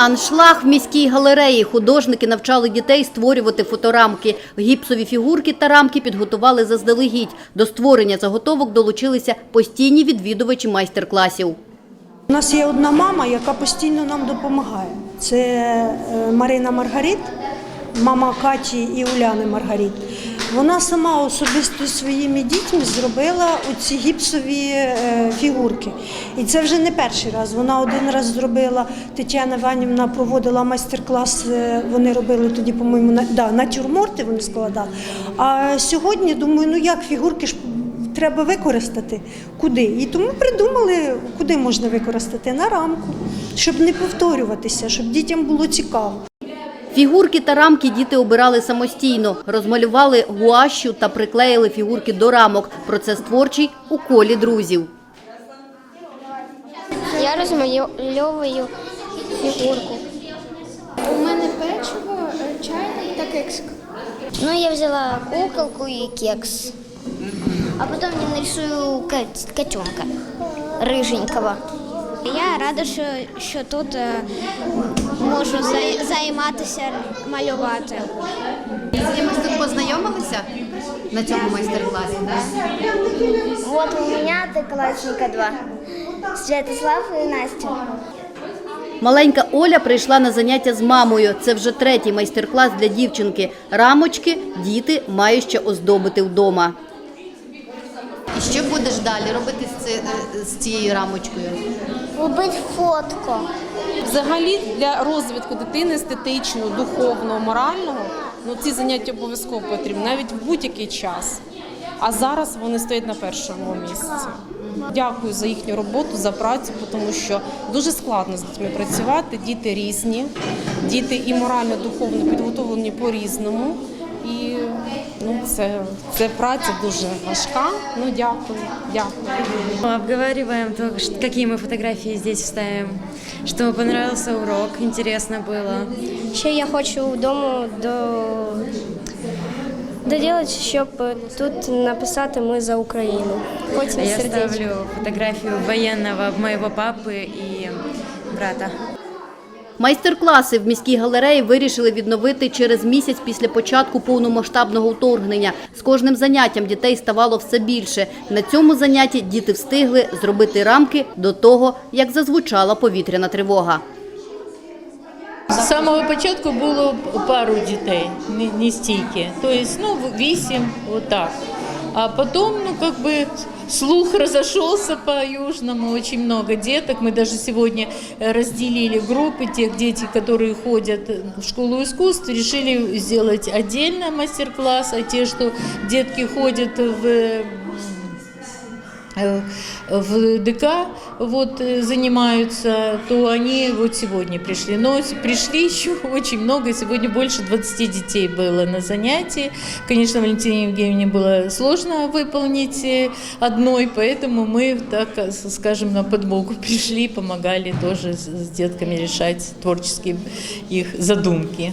Аншлаг в міській галереї. Художники навчали дітей створювати фоторамки. Гіпсові фігурки та рамки підготували заздалегідь. До створення заготовок долучилися постійні відвідувачі майстер-класів. У нас є одна мама, яка постійно нам допомагає. Це е, Марина Маргарит, мама Каті і Уляни Маргарит. Вона сама особисто своїми дітьми зробила оці гіпсові е, фігурки. І це вже не перший раз. Вона один раз зробила, Тетяна Іванівна проводила майстер-клас, е, вони робили тоді, по-моєму, на, да, натюрморти вони складали. А сьогодні, думаю, ну як фігурки ж треба використати куди. І тому придумали, куди можна використати на рамку, щоб не повторюватися, щоб дітям було цікаво. Фігурки та рамки діти обирали самостійно, розмалювали гуашю та приклеїли фігурки до рамок. Процес творчий у колі друзів. Я розмальовую фігурку. У мене печиво, е, чайник та кексик. Ну, я взяла куколку і кекс. А потім я нарисую кот- котенка рыженького. Я рада, що, що тут е, можу зай- займатися малювати. З кимось тут познайомилися на цьому майстер-класі? Вот у меня одноклассника два. Святослав і Настя. Маленька Оля прийшла на заняття з мамою. Це вже третій майстер-клас для дівчинки. Рамочки діти мають ще оздобити вдома. І що будеш далі робити з цією рамочкою? Робити фотку. Взагалі для розвитку дитини естетичного, духовного, морального ну ці заняття обов'язково потрібні навіть в будь-який час. А зараз вони стоять на першому місці. Дякую за їхню роботу, за працю, тому що дуже складно з дітьми працювати. Діти різні, діти і морально, духовно підготовлені по-різному. І ну, це, це праця дуже важка. Ну дякую, дякую. Обговариваем то, ш- какие мы фотографии здесь вставим, чтобы понравился урок, интересно было. Ще я хочу вдома до... доділати, щоб тут написати ми за Україну. Потім А я сердечко. ставлю фотографию военного моего папы и брата. Майстер-класи в міській галереї вирішили відновити через місяць після початку повномасштабного вторгнення. З кожним заняттям дітей ставало все більше. На цьому занятті діти встигли зробити рамки до того, як зазвучала повітряна тривога. З самого початку було пару дітей, не, стільки. Тобто, ну, вісім, отак. А потом, ну, бы, слух разошелся по Южному, очень много деток. Мы даже сегодня э, разделили группы тех детей, которые ходят в школу искусств, решили сделать отдельно мастер-класс, а те, что детки ходят в э, в ДК вот э, занимаются, то они вот сегодня пришли. Но с- пришли еще очень много, сегодня больше 20 детей было на занятии. Конечно, Валентине Евгеньевне было сложно выполнить э, одной, поэтому мы, так э, с- скажем, на подмогу пришли, помогали тоже с с детками решать творческие их задумки.